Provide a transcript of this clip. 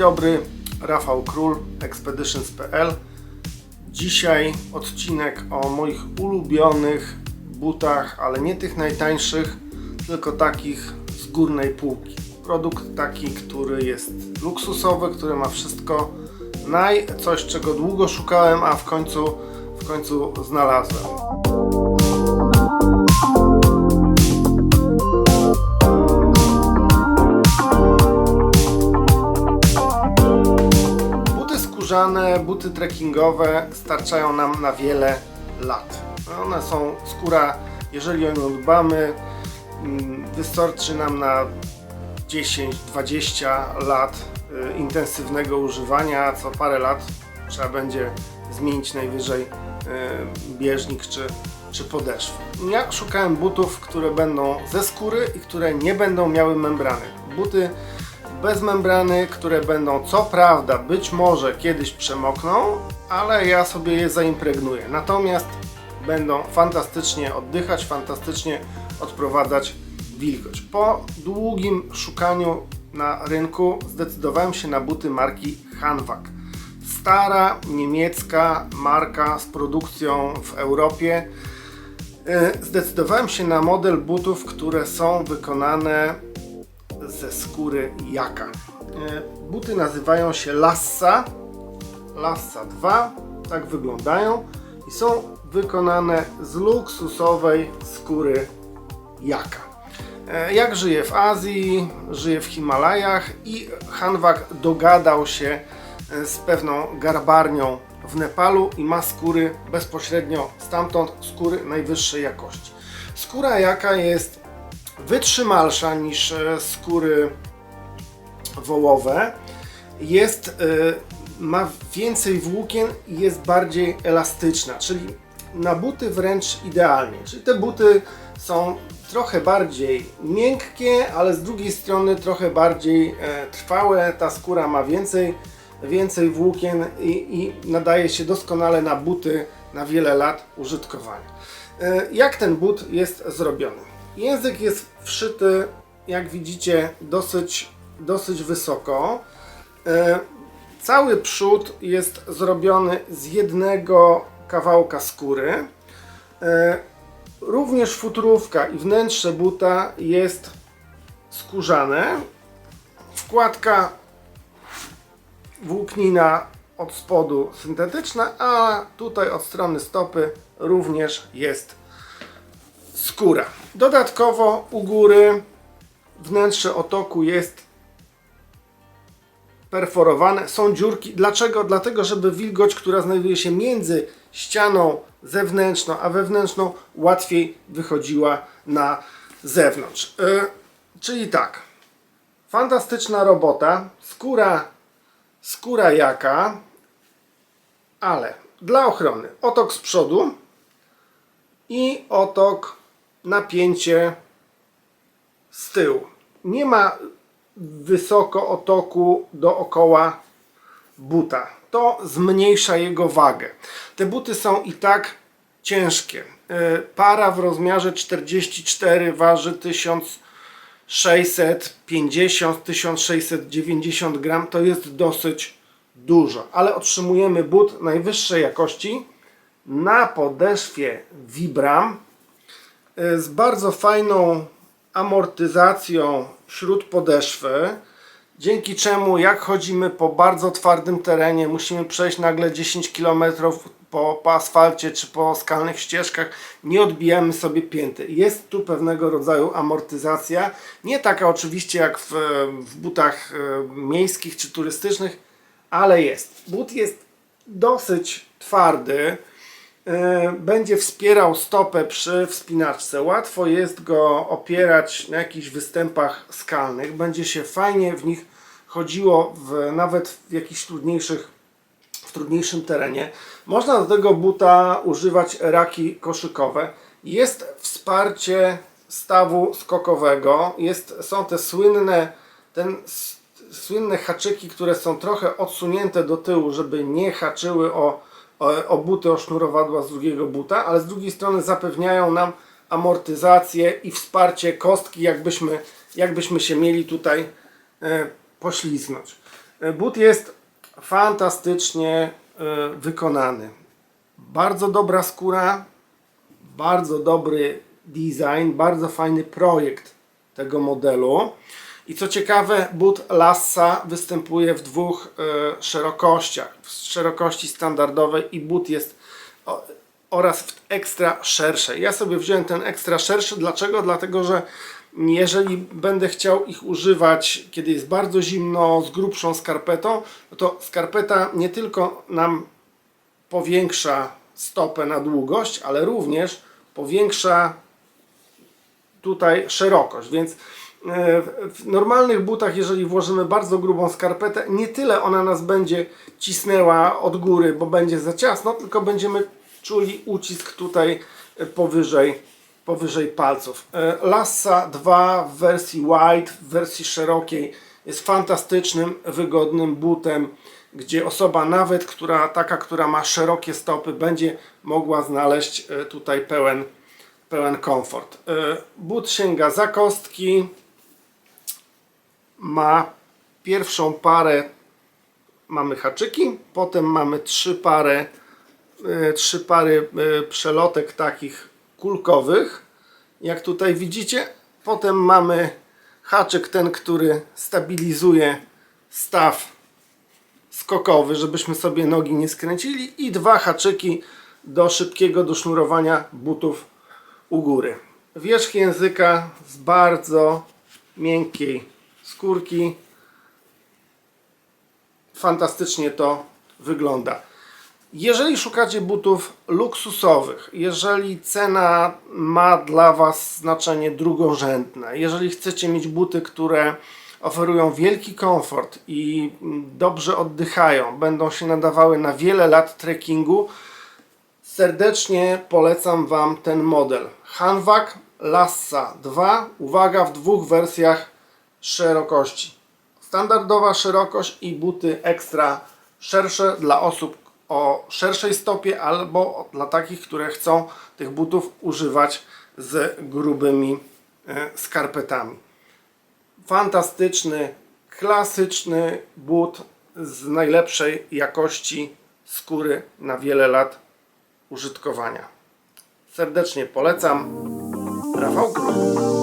dobry, Rafał Król, Expeditions.pl. Dzisiaj odcinek o moich ulubionych butach, ale nie tych najtańszych, tylko takich z górnej półki. Produkt taki, który jest luksusowy, który ma wszystko naj, coś czego długo szukałem, a w końcu, w końcu znalazłem. Skórzane, buty trekkingowe starczają nam na wiele lat. One są skóra, jeżeli o nią dbamy, mm, wystarczy nam na 10-20 lat y, intensywnego używania. Co parę lat trzeba będzie zmienić najwyżej y, bieżnik czy, czy podeszwę. Ja szukałem butów, które będą ze skóry i które nie będą miały membrany. Buty bez membrany, które będą co prawda być może kiedyś przemokną, ale ja sobie je zaimpregnuję. Natomiast będą fantastycznie oddychać, fantastycznie odprowadzać wilgoć. Po długim szukaniu na rynku zdecydowałem się na buty marki Hanwag. Stara niemiecka marka z produkcją w Europie. Yy, Zdecydowałem się na model butów, które są wykonane ze skóry jaka. E, Buty nazywają się Lassa. Lassa 2. Tak wyglądają i są wykonane z luksusowej skóry jaka. E, Jak żyje w Azji, żyje w Himalajach i Hanwag dogadał się e, z pewną garbarnią w Nepalu i ma skóry bezpośrednio stamtąd, skóry najwyższej jakości. Skóra jaka jest wytrzymalsza niż e, skóry wołowe. Jest, e, ma więcej włókien i jest bardziej elastyczna, czyli na buty wręcz idealnie. Czyli te buty są trochę bardziej miękkie, ale z drugiej strony trochę bardziej e, trwałe. Ta skóra ma więcej, więcej włókien i, i nadaje się doskonale na buty na wiele lat użytkowania. Jak ten but jest zrobiony? Język jest wszyty, jak widzicie, dosyć, dosyć wysoko. E, Cały przód jest zrobiony z jednego kawałka skóry. E, Również futrówka i wnętrze buta jest skórzane. Wkładka włóknina od spodu syntetyczna, a tutaj od strony stopy również jest skóra. Dodatkowo u góry wnętrze otoku jest perforowane, są dziurki. Dlaczego? Dlatego, żeby wilgoć, która znajduje się między ścianą zewnętrzną a wewnętrzną, łatwiej wychodziła na zewnątrz. Yy, czyli tak, fantastyczna robota, skóra, skóra jaka, ale dla ochrony otok z przodu i otok napięcie z tyłu. Nie ma wysoko otoku dookoła buta. To zmniejsza jego wagę. Te buty są i tak ciężkie. E, Para w rozmiarze 44 waży 1650-1690 gram. To jest dosyć dużo, ale otrzymujemy but najwyższej jakości na podeszwie Vibram z bardzo fajną amortyzacją śród podeszwy, dzięki czemu jak chodzimy po bardzo twardym terenie, musimy przejść nagle 10 km po, po asfalcie czy po skalnych ścieżkach, nie odbijamy sobie pięty. Jest tu pewnego rodzaju amortyzacja, nie taka oczywiście jak w, w butach e, miejskich czy turystycznych, ale jest. But jest dosyć twardy, e, będzie wspierał stopę przy wspinaczce. Łatwo jest go opierać na jakichś występach skalnych. Będzie się fajnie w nich chodziło w, nawet w jakichś trudniejszych, w trudniejszym terenie. Można do tego buta używać raki koszykowe. Jest wsparcie stawu skokowego. Jest, są te słynne, ten słynne haczyki, które są trochę odsunięte do tyłu, żeby nie haczyły o, o, o sznurowadła z drugiego buta, ale z drugiej strony zapewniają nam amortyzację i wsparcie kostki, jakbyśmy, jakbyśmy się mieli tutaj e, poślizgnąć. E, But jest fantastycznie e, wykonany. Bardzo dobra skóra, bardzo dobry design, bardzo fajny projekt tego modelu. I co ciekawe, but Lassa występuje w dwóch e, szerokościach. W szerokości standardowej i but jest o, oraz w ekstra szerszej. Ja sobie wziąłem ten ekstra szerszy. Dlaczego? Dlatego, że jeżeli będę chciał ich używać, kiedy jest bardzo zimno, z grubszą skarpetą, to skarpeta nie tylko nam powiększa stopę na długość, ale również powiększa tutaj szerokość, więc w- w normalnych butach, jeżeli włożymy bardzo grubą skarpetę, nie tyle ona nas będzie cisnęła od góry, bo będzie za ciasno, tylko będziemy czuli ucisk tutaj e, powyżej, powyżej palców. E, Lassa 2 w wersji wide, w wersji szerokiej jest fantastycznym, wygodnym butem, gdzie osoba nawet, która taka, która ma szerokie stopy, będzie mogła znaleźć e, tutaj pełen pełen komfort. E, But sięga za kostki. Ma pierwszą parę mamy haczyki, potem mamy trzy pary, e, trzy pary e, przelotek takich kulkowych, jak tutaj widzicie. Potem mamy haczyk ten, który stabilizuje staw skokowy, żebyśmy sobie nogi nie skręcili i dwa haczyki do szybkiego dosznurowania butów u góry. Wierzch języka z bardzo miękkiej skórki. Fantastycznie to wygląda. Jeżeli szukacie butów luksusowych, jeżeli cena ma dla Was znaczenie drugorzędne, jeżeli chcecie mieć buty, które oferują wielki komfort i dobrze oddychają, będą się nadawały na wiele lat trekkingu, serdecznie polecam Wam ten model. Hanwag Lassa 2. Uwaga, w dwóch wersjach szerokości. Standardowa szerokość i buty ekstra szersze dla osób o szerszej stopie albo dla takich, które chcą tych butów używać z grubymi e, skarpetami. Fantastyczny, klasyczny but z najlepszej jakości skóry na wiele lat użytkowania. Serdecznie polecam. Rafał Król.